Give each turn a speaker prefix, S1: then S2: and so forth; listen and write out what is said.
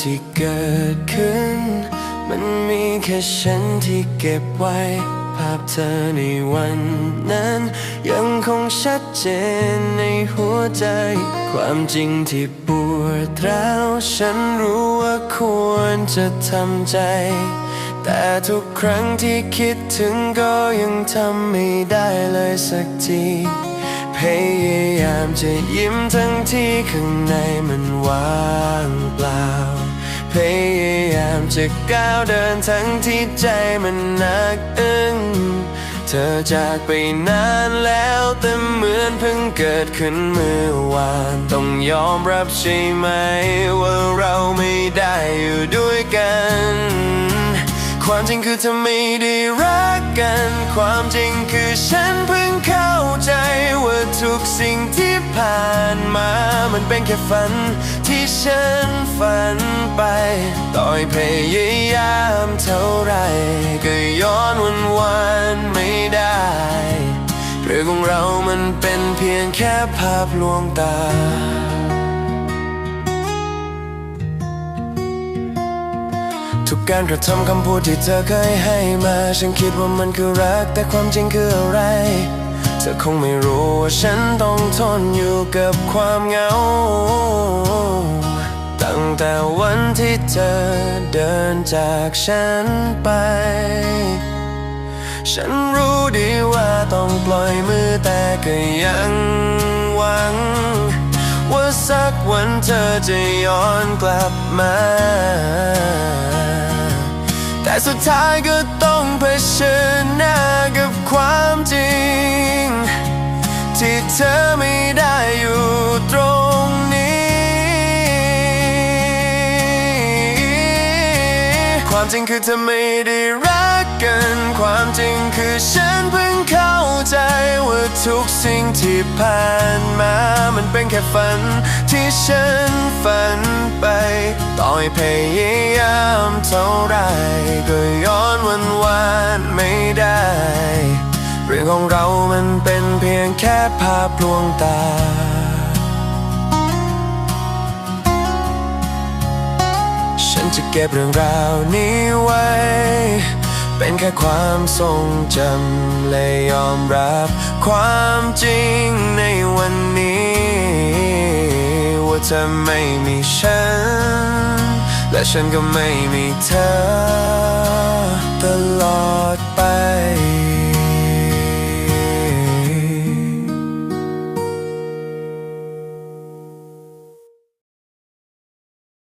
S1: ที่เกิดขึ้น มันมีแค่ฉันที่เก็บไว้ ภาพเธอในวันนั้น ยังคงชัดเจนในหัวใจ ความจริงที่ปวดร้าวฉันรู้ว่าควรจะทำใจ แต่ทุกครั้งที่คิดถึงก็ยังทำไม่ได้เลยสักทีพยายามจะยิ้มทั้งที่ข้างในมันว่างเปล่า พยายามจะก้าวเดินทั้งที่ใจมันหนักอึ้งเธอจากไปนานแล้วแต่เหมือนเพิ่งเกิดขึ้นเมื่อวาน ต้องยอมรับใช่ไหม ว่าเราไม่ได้อยู่ด้วยกัน ความจริงคือเธอไม่ได้รักกัน ความจริงคือฉันเพิ่งเข้าใจว่าทุกสิ่งที่ผ่านมา มันเป็นแค่ฝันที่ฉันฝันไป ต่อยพยายามเท่าไร ก็ย้อนวันวานไม่ได้เรื่องของเรามันเป็นเพียงแค่ภาพลวงตา ทุกการกระทำคำพูดที่เธอเคยให้มา ฉันคิดว่ามันคือรักแต่ความจริงคืออะไร เธอคงไม่รู้ว่าฉันต้องทนอยู่กับความเหงา ตั้งแต่วันที่เธอเดินจากฉันไป ฉันรู้ดีว่าต้องปล่อยมือแต่ก็ยังหวัง ว่าสักวันเธอจะย้อนกลับมา สุดท้ายก็ต้องเผชิญหน้ากับความจริง ที่เธอไม่ได้อยู่ตรงนี้ ความจริงคือเธอไม่ได้รักกัน ความจริงคือฉันเพิ่ง ทุกสิ่งที่ผ่านมา มันเป็นแค่ฝันที่ฉันฝันไป ต่อยพยายามเท่าไรก็ย้อนวันวานไม่ได้ เรื่องของเรามันเป็นเพียงแค่ภาพลวงตาฉันจะเก็บเรื่องราวนี้ไว้ เป็นแค่ความทรงจำและยอมรับ ความจริงในวันนี้ ว่าเธอไม่มีฉัน และฉันก็ไม่มีเธอ